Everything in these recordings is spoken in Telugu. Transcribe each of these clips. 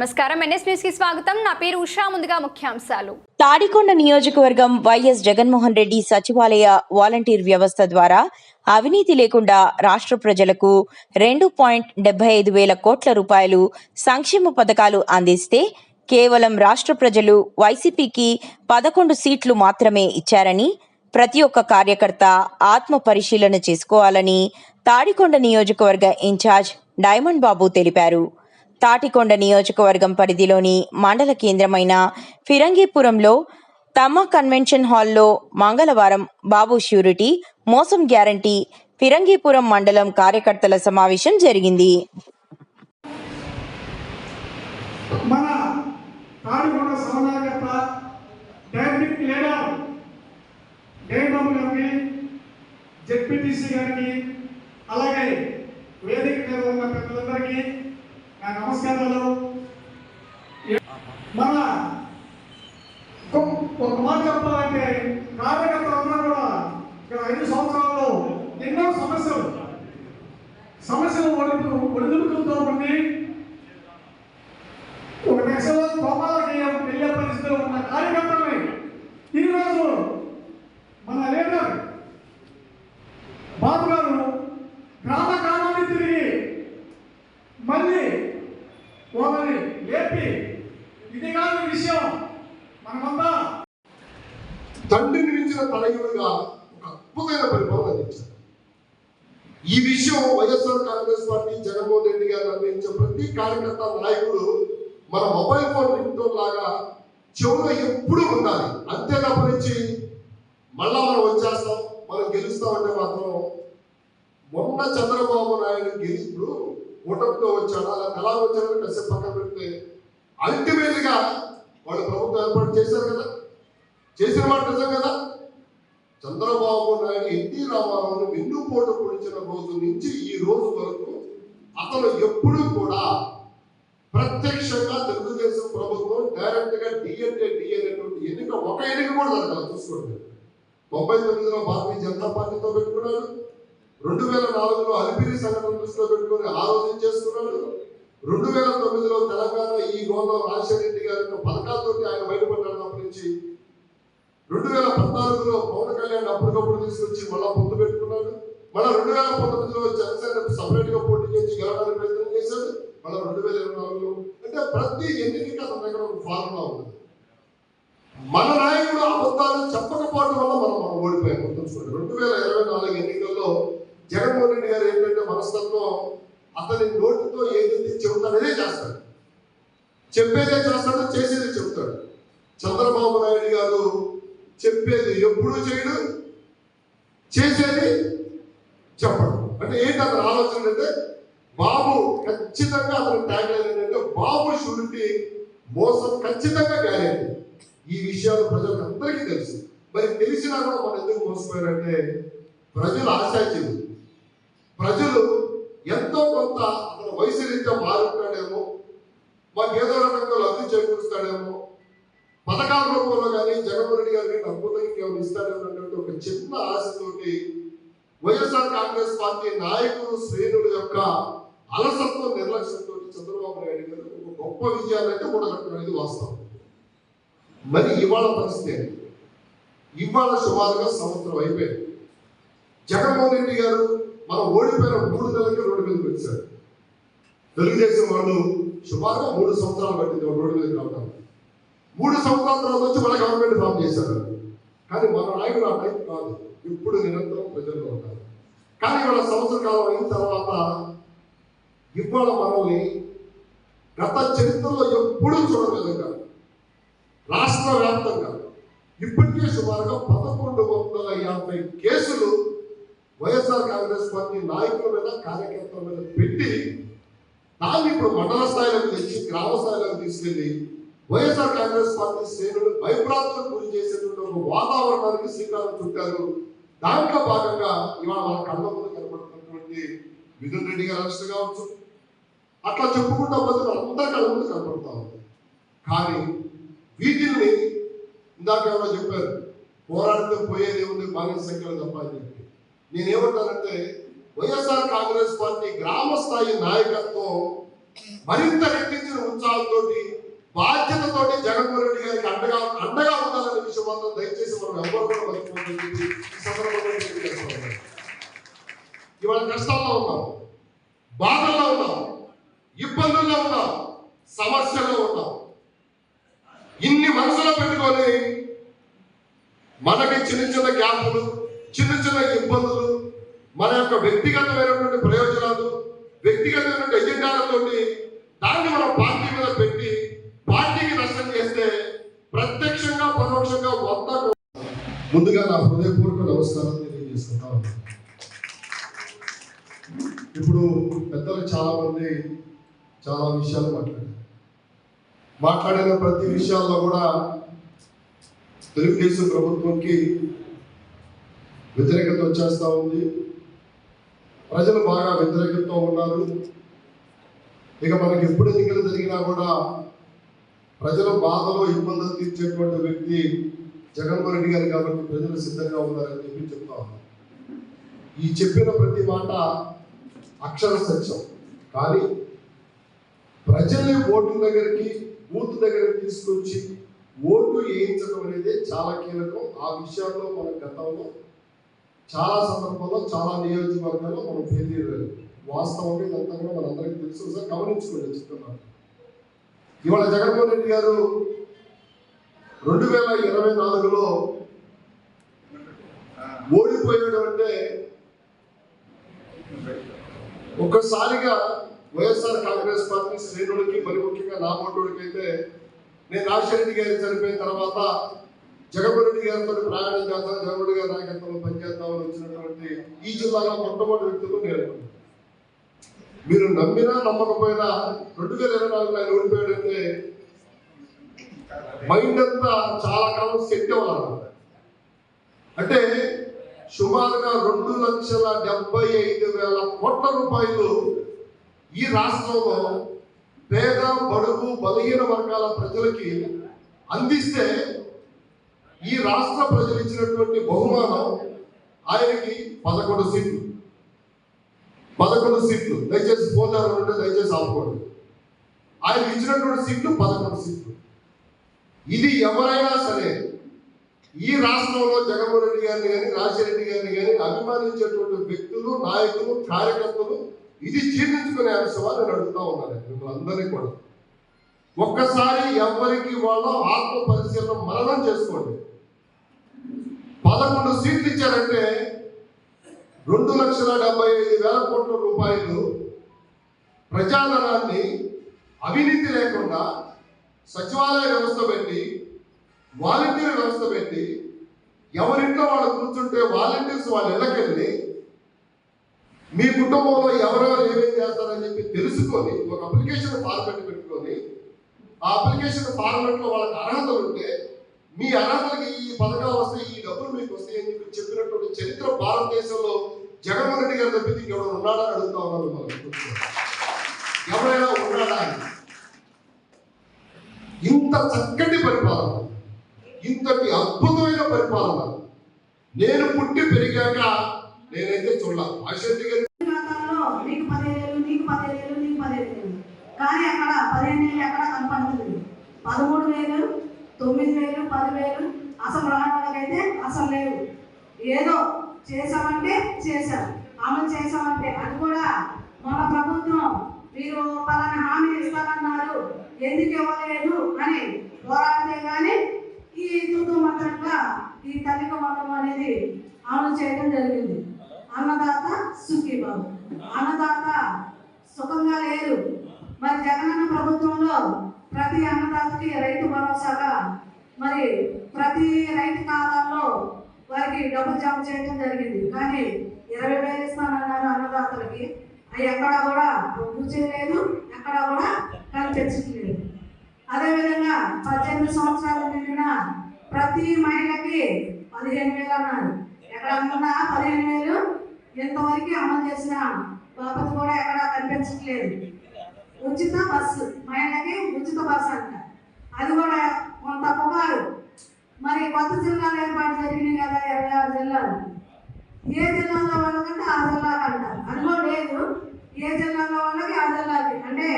నమస్కారం. ఎన్ఎస్ న్యూస్కి స్వాగతం. నా పేరు ఉషా. ముందుగా ముఖ్యాంశాలు. తాడికొండ నియోజకవర్గం వైఎస్ జగన్మోహన్ రెడ్డి సచివాలయ వాలంటీర్ వ్యవస్థ ద్వారా అవినీతి లేకుండా రాష్ట్ర ప్రజలకు రెండు పాయింట్ డెబ్బై ఐదు వేల కోట్ల రూపాయలు సంక్షేమ పథకాలు అందిస్తే కేవలం రాష్ట్ర ప్రజలు వైసీపీకి పదకొండు సీట్లు మాత్రమే ఇచ్చారని ప్రతి ఒక్క కార్యకర్త ఆత్మ పరిశీలన చేసుకోవాలని తాడికొండ నియోజకవర్గ ఇన్ఛార్జ్ డైమండ్ బాబు తెలిపారు. తాటికొండ నియోజకవర్గం పరిధిలోని మండల కేంద్రమైన ఫిరంగిపురంలో తమ కన్వెన్షన్ హాల్లో మంగళవారం బాబు ష్యూరిటీ మోసం గ్యారంటీ ఫిరంగిపురం మండలం కార్యకర్తల సమావేశం జరిగింది. మన తాడికొండ సమన్వయకర్త డైనమిక్ లీడర్ జయబాబు గారికి జెడ్పీటీసీ గారికి అలాగే వేదిక మీద ఉన్న పెద్దలందరికీ నా నమస్కారాలు. మన ఒక- మాట చెప్పాలంటే కార్యకర్తలందరూ కూడా ఇక్కడ ఐదు సంవత్సరాల్లో ఎన్నో సమస్యలు సమస్యలు ఒడిదు ఒడిదుడుకులతో ఉండి ఒక దశలో కోపాలకి వెళ్ళే పరిస్థితిలో ఉన్న కార్యకర్తల్ని ఈరోజు మన లీడర్ బాబు గారు గ్రామ గ్రామాన్ని తిరిగి మళ్ళీ వాళ్ళని లేపి ఇది కాదు విషయం మనమంతా తండ్రిని మించిన తనయుడుగా ఒక అద్భుతమైన పరిపాలన అందించారు ఈ విషయం వైఎస్ఆర్ కాంగ్రెస్ పార్టీ జగన్మోహన్ రెడ్డి గారు అందించే ప్రతి కార్యకర్త నాయకుడు మన మొబైల్ ఫోన్ రింగ్ టోన్ లాగా చెవులో ఎప్పుడూ ఉండాలి. అంతే తప్పనించి మళ్ళా మనం వచ్చేస్తాం మనం గెలుస్తామంటే మాత్రం మొన్న చంద్రబాబు నాయుడు గెలిప్పుడు ఓటమితో వచ్చాడా అలా ఎలా వచ్చాడో కాసేపు పక్కన పెడితే అల్టిమేట్గా వాళ్ళు ప్రభుత్వం ఏర్పాటు చేశారు కదా. చేసిన మాట నిజం కదా. చంద్రబాబు నాయుడు ఎన్టీ రామారావును వెన్నుపోటు పొడిచిన రోజు నుంచి ఈ రోజు వరకు అతను ఎప్పుడూ కూడా ప్రత్యక్షంగా తెలుగుదేశం ప్రభుత్వం డైరెక్ట్గా డిఎన్ఏ డిఎన్ఏటువంటి ఎన్నిక ఒక ఎన్నిక కూడా జరగాలి చూసుకోండి. తొంభై తొమ్మిదిలో భారతీయ జనతా పార్టీతో పెట్టుకున్నాడు. రెండు వేల నాలుగులో అలిపిరి సంఘటన దృష్టిలో పెట్టుకుని ఆలోచించేసుకున్నాడు రెండు వేల తొమ్మిదిలో తెలంగాణ ఈ గోల్లో రాజశేఖర రెడ్డి గారి పథకాలతో ఆయన బయటపడ్డాడు అప్పటి నుంచి. రెండు వేల పద్నాలుగులో పవన్ కళ్యాణ్ అప్పటికప్పుడు తీసుకొచ్చి మళ్ళా పొత్తు పెట్టుకున్నాడు. మళ్ళీ రెండు వేల పంతొమ్మిదిలో జనసేన సపరేట్గా పోటీ చేసి గెలవడానికి ప్రయత్నం చేశాడు. మళ్ళీ రెండు వేల ఇరవై నాలుగులో అంటే ప్రతి ఎన్నికకి అతని దగ్గర ఒక ఫార్ములా ఉంది మన నాయకుడు అబద్ధాలు చెప్పకపోవడం వల్ల మనం మనం ఓడిపోయాం గుర్తుంచుకోండి. రెండు వేల ఇరవై నాలుగు ఎన్నికల్లో జగన్మోహన్ రెడ్డి గారు ఏంటంటే మనస్తత్వం అతని నోటితో ఏదైతే చెబుతాడనే చేస్తాడు. చెప్పేదే చేస్తాడు చేసేదే చెబుతాడు. చంద్రబాబు నాయుడు గారు చెప్పేది ఎప్పుడూ చేయడు చేసేది చెప్పడు. అంటే ఏంటి అతని ఆలోచన అంటే బాబు ఖచ్చితంగా అతను ట్యాగ్ లైన్ ఏంటంటే బాబు షూరిటీ మోసం ఖచ్చితంగా గ్యారెంటీ ఈ విషయాలు ప్రజలకు అందరికీ తెలుసు. మరి తెలిసినా కూడా మనం ఎందుకు మోసపోయారంటే ప్రజలు ఆశాచ్యులు ప్రజలు ఎంతో కొంత అతను వయసు రీత్యా మారుంటాడేమో మాకు ఏదో రకంగా లబ్ధి చేకూరుస్తాడేమో పథకాల రూపంలో కానీ జగన్మోహన్ రెడ్డి గారిని అద్భుతంగా కేవలం ఇస్తాడేమో ఒక చిన్న ఆశతోటి వైఎస్ఆర్ కాంగ్రెస్ పార్టీ నాయకులు శ్రేణుల యొక్క అలసత్వం నిర్లక్ష్యంతో చంద్రబాబు నాయుడు గారు ఒక గొప్ప విజయాలంటే కూడగట్టుకునేది వాస్తవం. మరి ఇవాళ పరిస్థితి ఇవాళ సుమారుగా సంవత్సరం అయిపోయింది. జగన్మోహన్ రెడ్డి గారు మనం ఓడిపోయిన మూడు నెలలకి రోడ్డు మీద వచ్చారు. తెలుగుదేశం వాళ్ళు సుమారుగా మూడు సంవత్సరాలు పట్టింది రోడ్డు మీద రావడం మూడు సంవత్సరాల తర్వాత వచ్చి మన గవర్నమెంట్ ఫామ్ చేశారు. కానీ మన నాయకుడు ఆ టైం కాదు. ఇప్పుడు నిరంతరం ప్రజల్లో ఉన్నారు కానీ ఇవాళ సంవత్సర కాలం అయిన తర్వాత ఇవాళ మనల్ని గత చరిత్రలో ఎప్పుడూ చూడలేదుగా రాష్ట్ర వ్యాప్తంగా ఇప్పటికే సుమారుగా పదకొండు వందల యాభై కేసులు వైఎస్ఆర్ కాంగ్రెస్ పార్టీ నాయకుల మీద కార్యకర్తల మీద పెట్టి దాన్ని ఇప్పుడు మండల స్థాయిలోకి తెచ్చి గ్రామ స్థాయిలోకి తీసుకెళ్ళి వైఎస్ఆర్ కాంగ్రెస్ పార్టీ శ్రేణులు భయప్రాంతం గురి చేసేటువంటి ఒక వాతావరణానికి శ్రీకారం చుట్టారు. దాంట్లో భాగంగా ఇవాళ మన కళ్ళ ముందు కనబడుతున్నటువంటి మిథున్ రెడ్డి గారు అరెస్ట్ కావచ్చు అట్లా చెప్పుకుంటా పోతే అంతా కళ్ళ ముందు కనపడతా ఉంది కానీ వీటిని ఇందాక ఎవరో చెప్పారు పోరాడితే పోయేది ఉంది బానిస సంఖ్యలో తప్ప అని చెప్పి. నేనేమంటానంటే వైఎస్ఆర్ కాంగ్రెస్ పార్టీ గ్రామ స్థాయి నాయకత్వం మరింత రెట్టించిన ఉత్సాహంతోటి బాధ్యతతోటి జగన్మోహన్ రెడ్డి గారికి అండగా అండగా ఉండాలనే విషయం మాత్రం దయచేసి మనం ఎవరు కూడా మర్చిపోతుంది ఇవాళ కష్టాల్లో ఉన్నాం బాధల్లో ఉన్నాం. ఇబ్బందుల్లో ఉన్నాం సమస్యల్లో ఉన్నాం. ఇన్ని మనసులో పెట్టుకొని మనకి చిన్న చిన్న గ్యాపులు చిన్న చిన్న ఇబ్బందులు మన యొక్క వ్యక్తిగతమైనటువంటి ప్రయోజనాలు వ్యక్తిగతమైనటువంటి ఎజెండాలతోటి దాన్ని మనం పార్టీ మీద పెట్టి పార్టీకి నష్టం చేస్తే ప్రత్యక్షంగా పరోక్షంగా వంద ముందుగా నా హృదయపూర్వక నమస్కారం తెలియజేసుకుంటా ఇప్పుడు పెద్దలు చాలా మంది చాలా విషయాలు మాట్లాడారు. మాట్లాడిన ప్రతి విషయాల్లో కూడా తెలుగుదేశం ప్రభుత్వంకి వ్యతిరేకత వచ్చేస్తూ ఉంది. ప్రజలు బాగా వ్యతిరేకతతో ఉన్నారు. ఇక మనకి ఎప్పుడు ఎన్నికలు జరిగినా కూడా ప్రజల బాధలో ఇబ్బందులు తీర్చేటువంటి వ్యక్తి జగన్మోహన్ రెడ్డి గారు కాబట్టి ప్రజలు సిద్ధంగా ఉన్నారని చెప్పి చెప్తా ఉన్నారు ఈ చెప్పిన ప్రతి మాట అక్షర సత్యం. కానీ ప్రజల్ని ఓటు దగ్గరికి బూత్ దగ్గరికి తీసుకొచ్చి ఓటు వేయించడం అనేది చాలా కీలకం. ఆ విషయాల్లో మన గతంలో చాలా సందర్భాల్లో చాలా నియోజకవర్గాల్లో మనం ఫెయిల్యూర్ వాస్తవం ఇదంతా కూడా మనందరికీ తెలుసు. సార్ గమనించుకోండి చెప్తున్నాను ఇవాళ జగన్మోహన్ రెడ్డి గారు రెండు వేల ఇరవై నాలుగులో ఓడిపోయాడు అంటే ఒక్కసారిగా వైఎస్ఆర్ కాంగ్రెస్ పార్టీ శ్రేణులకి మరి ముఖ్యంగా నా ఓటుడికి అయితే నేను రాజశేఖరెడ్డి గారి చనిపోయిన తర్వాత జగన్మోహన్ గారితో ప్రయాణం చేస్తాను జగన్మోహన్ గారి నాయకత్వంలో పనిచేద్దామని వచ్చినటువంటి ఈ జిల్లాలో మొట్టమొదటి వ్యక్తులు నేను. మీరు నమ్మినా నమ్మకపోయినా రెండు వేల ఇరవై నాలుగులో ఆయన ఓడిపోయాడంటే మైండ్ అంతా చాలా కాలం సెట్ అవ్వాలి అంటే సుమారుగా రెండు లక్షల డెబ్బై ఐదు వేల కోట్ల రూపాయలు ఈ రాష్ట్రంలో పేద బడుగు బలహీన వర్గాల ప్రజలకి అందిస్తే ఈ రాష్ట్ర ప్రజలు ఇచ్చినటువంటి బహుమానం ఆయనకి పదకొండు సీట్లు. పదకొండు సీట్లు. దయచేసి పోతారు ఉంటే దయచేసి ఆపుకోండి. ఆయన ఇచ్చినటువంటి సీట్లు పదకొండు సీట్లు. ఇది ఎవరైనా సరే ఈ రాష్ట్రంలో జగన్మోహన్ రెడ్డి గారిని కానీ రాజశేఖర గారిని కానీ అభిమానించేటువంటి వ్యక్తులు నాయకులు కార్యకర్తలు ఇది జీర్ణించుకునే అంశమా నేను అడుగుతా ఉన్నాను. మిమ్మల్ని అందరినీ కూడా. ఒక్కసారి ఎవరికి వాళ్ళు ఆత్మ పరిశీలన మరణం చేసుకోండి. పదకొండు సీట్లు ఇచ్చారంటే రెండు లక్షల డెబ్బై ఐదు వేల కోట్ల రూపాయలు ప్రజాధనాన్ని అవినీతి లేకుండా సచివాలయ వ్యవస్థ పెట్టి వాలంటీర్ వ్యవస్థ పెట్టి ఎవరింట్లో వాళ్ళు కూర్చుంటే వాలంటీర్స్ వాళ్ళ ఇళ్ళకెళ్ళి మీ కుటుంబంలో ఎవరెవరు ఏమేం చేస్తారని చెప్పి తెలుసుకొని ఒక అప్లికేషన్ ఫార్మెట్ పెట్టుకొని ఆ అప్లికేషన్ ఫార్మెట్లో వాళ్ళకి అర్హతలు ఉంటే మీ అర్హతలకి ఈ పథకాలు వస్తాయి ఈ డబ్బులు మీకు వస్తాయి అని చెప్పి చెప్పినటువంటి చరిత్ర భారతదేశంలో జగన్మోహన్ రెడ్డి గారు తప్పితే ఇంకెవరు ఉన్నాడని అడుగుతా ఉన్నారు ఎవరైనా ఉన్నాడా అని. ఇంత చక్కటి పరిపాలన ఇంతటి అద్భుతమైన పరిపాలన నేను పుట్టి పెరిగాక నేనైతే చూడాలి. అశ్వంతి నీకు పదిహేను నీకు పదిహేను నీకు పదిహేను కానీ అక్కడ పదిహేను వేలు ఎక్కడ కనపడుతుంది పదమూడు వేలు తొమ్మిది వేలు పదివేలు అసలు రాని వాళ్ళకైతే అసలు లేవు. ఏదో చేశామంటే చేశాం. అమలు చేశామంటే. అది కూడా మన ప్రభుత్వం మీరు పలానా హామీ ఇస్తామన్నారు ఎందుకు ఇవ్వలేదు అని పోరాడితే కానీ ఈ తుతు మాత్రంగా ఈ తల్లిక మంత్రం అనేది అమలు చేయడం జరిగింది. అన్నదాత సుఖీబాబు అన్నదాత సుఖంగా లేరు. మరి జగనన్న ప్రభుత్వంలో ప్రతి అన్నదాతకి రైతు భరోసాగా మరి ప్రతి రైతు ఖాతాల్లో వారికి డబ్బులు జమ చేయడం జరిగింది. కానీ ఇరవై వేలు ఇస్తానన్నారు అన్నదాతలకి. అవి ఎక్కడా కూడా కూర్చోలేదు చేయలేదు ఎక్కడా కూడా కనిపించట్లేదు. అదేవిధంగా పద్దెనిమిది సంవత్సరాలు నిండిన ప్రతి మహిళకి పదిహేను వేలు అన్నారు. ఎక్కడ అనుకున్నా పదిహేను వేలు ఇంతవరకు అమలు చేసిన బాపత కూడా ఎక్కడా కనిపించట్లేదు. ఉచిత బస్సు మహిళకి ఉచిత బస్సు అంట. అది కూడా కొంత పుకారు మరి కొత్త జిల్లాలు ఏర్పాటు జరిగినాయి కదా ఇరవై ఆరు జిల్లాలు. ఏ జిల్లాలో వాళ్ళకంటే ఆ జిల్లాకి అంటారు అందులో లేదు. ఏ జిల్లాలో వాళ్ళకి ఆ జిల్లాకి. అంటే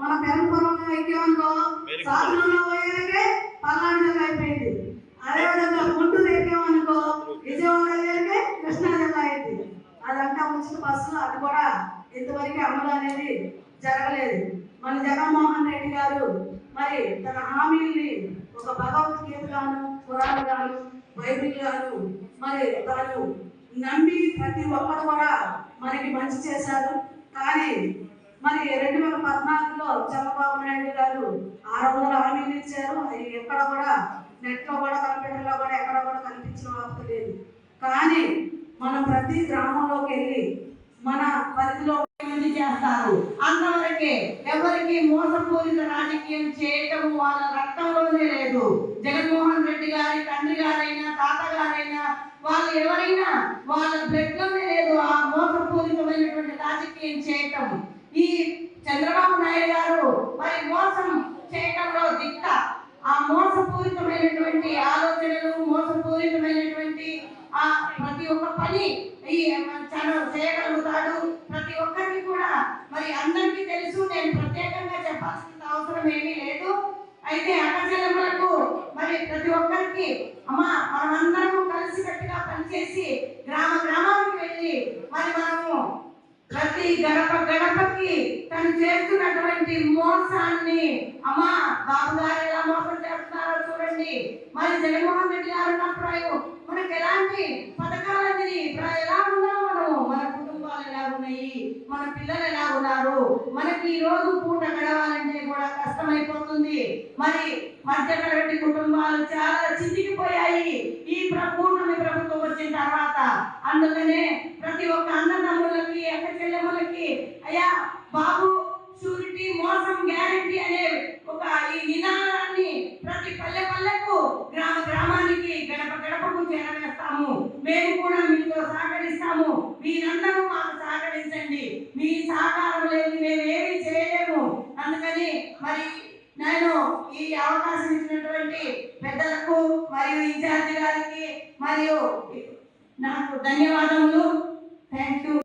మన పెరంపురం ఎక్కామనుకో సాధనంలో పోయేకే పల్నాడు జిల్లా అయిపోయింది అదేవిధంగా గుంటూరు ఎక్కామనుకో విజయవాడ వెళ్ళేకే కృష్ణా జిల్లా అయింది అదంతా ఉచిత బస్సు అది కూడా ఇంతవరకు అమలు అనేది జరగలేదు. మన జగన్మోహన్ రెడ్డి గారు మరి తన హామీల్ని ఒక భగవద్గీత గాను పురాణ గాను బైబిల్ గాను మరి తాను నమ్మి ప్రతి ఒక్కరు కూడా మనకి మంచి చేశారు. కానీ మరి రెండు వేల పద్నాలుగులో చంద్రబాబు నాయుడు గారు ఆరు వందల హామీలు ఇచ్చారు. అవి ఎక్కడ కూడా నెట్లో కూడా కంప్యూటర్లో కూడా ఎక్కడ కూడా కనిపించిన వార్త లేదు. కానీ మనం ప్రతి గ్రామంలోకి వెళ్ళి మన పరిధిలో చేస్తారు. అంతవరకే ఎవరికి మోసపూరిత రాజకీయం చేయటం వాళ్ళ రక్తంలోనే లేదు. జగన్మోహన్ రెడ్డి గారి తండ్రి గారైనా తాత గారైనా వాళ్ళు ఎవరైనా వాళ్ళ బ్లడ్ లేదు ఆ మోసపూరితమైనటువంటి రాజకీయం చేయటం. ఈ చంద్రబాబు నాయుడు గారు మరి మోసం చేయటంలో దిట్ట. ఆ మోసపూరితమైనటువంటి ఆలోచనలు మోసపూరితమైనటువంటి ఆ ప్రతి ఒక్క పని ఈ చాలా చేయగలుగుతాడు. ప్రతి ఒక్కరికి కూడా మరి అందరికీ తెలుసు నేను ప్రత్యేకంగా చెప్పాల్సిన అవసరం ఏమీ లేదు. అయితే అక్కచెల్లెమ్మలకు మరి ప్రతి ఒక్కరికి అమ్మ మనమందరము కలిసికట్టుగా పనిచేసి గ్రామ గ్రామానికి వెళ్ళి మరి మనము ప్రతి గడప గడపకి తను చేస్తున్నటువంటి మోసాన్ని అమ్మా బాబు గారు ఎలా మోసం చేస్తున్నారో చూడండి. మరి జగన్మోహన్ రెడ్డి గారు ఉన్నప్పుడు మనకు ఎలాంటి పథకాలన్నీ ఇప్పుడు ఎలా ఉన్నాం మనము మన కుటుంబాలు ఎలా ఉన్నాయి మన పిల్లలు ఎలా ఉన్నారు మనకి ఈ రోజు పూట గడవాలంటే కూడా కష్టమైపోతుంది. మరి మధ్యతరగతి కుటుంబాలు చాలా చితికిపోయాయి. ఈ ప్ర- కూటమి ప్రభుత్వం వచ్చిన తర్వాత అందుకనే ప్రతి ఒక్క అన్నదమ్ములకి అక్క చెల్లెమ్మలకి అయ్యా బాబు షూరిటీ మోసం గ్యారంటీ అనే ఒక ఈ నినా ప్రతి పల్లె పల్లెకు గ్రామ గ్రామానికి గడప గడపకు చేరవేస్తాము మేము కూడా మీతో సహకరిస్తాము మీరందరూ మాకు సహకరించండి మీ సహకారం లేని మేము ఏమీ చేయలేము అందుకని మరి నేను ఈ అవకాశం ఇచ్చినటువంటి పెద్దలకు మరియు ఇన్ఛార్జి గారికి మరియు నాకు ధన్యవాదములు.